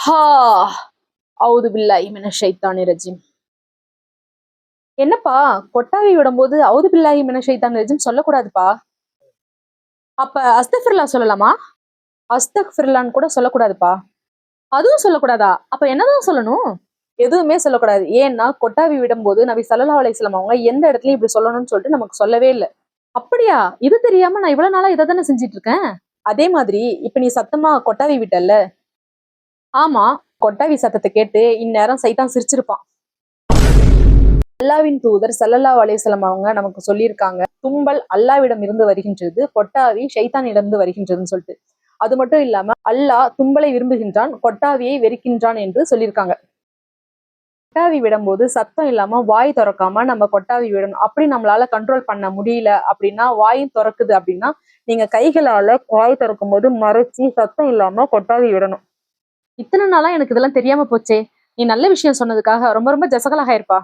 ஹா. அவுது பில்லாய் மின ஷைத்தானி ரஜிம். என்னப்பா கொட்டாவி விடும்போது அவுது பில்லாய் மின ஷைத்தானி ரஜிம் சொல்லக்கூடாதுப்பா? அப்ப அஸ்தஃபிர்லா சொல்லலாமா? அஸ்தக்ஃபிர்லான்னு கூட சொல்லக்கூடாதுப்பா. அதுவும் சொல்லக்கூடாதா? அப்ப என்னதான் சொல்லணும்? எதுவுமே சொல்லக்கூடாது. ஏன்னா கொட்டாவி விடும்போது நபி சல்லா அலிஸ்லாம் அவங்க எந்த இடத்துலயும் இப்படி சொல்லணும்னு சொல்லிட்டு நமக்கு சொல்லவே இல்லை. அப்படியா? இது தெரியாம நான் இவ்வளவு நாளா இதை தானே செஞ்சிட்டு இருக்கேன்? அதே மாதிரி இப்ப நீ சத்தமா கொட்டாவி விட்டல்ல ஆமா கொட்டாவி சத்தத்தை கேட்டு இந்நேரம் சைத்தான் சிரிச்சிருப்பான். அல்லாவின் தூதர் சல்லல்லா அலேசலம் அவங்க நமக்கு சொல்லியிருக்காங்க தும்பல் அல்லாவிடம் இருந்து வருகின்றது கொட்டாவி ஷைத்தானிடம் வருகின்றதுன்னு சொல்லிட்டு. அது மட்டும் இல்லாம அல்லாஹ் தும்பலை விரும்புகின்றான் கொட்டாவியை வெறுக்கின்றான் என்று சொல்லியிருக்காங்க. கொட்டாவி விடும்போது சத்தம் இல்லாம வாய் திறக்காம நம்ம கொட்டாவி விடணும். அப்படி நம்மளால கண்ட்ரோல் பண்ண முடியல அப்படின்னா வாயும் திறக்குது அப்படின்னா நீங்க கைகளால வாய் திறக்கும் போது மறைச்சி சத்தம் இல்லாம கொட்டாவி விடணும். இத்தனை நாளா எனக்கு இதெல்லாம் தெரியாம போச்சே. நீ நல்ல விஷயம் சொன்னதுக்காக ரொம்ப ரொம்ப ஜசகலாக இருப்பா.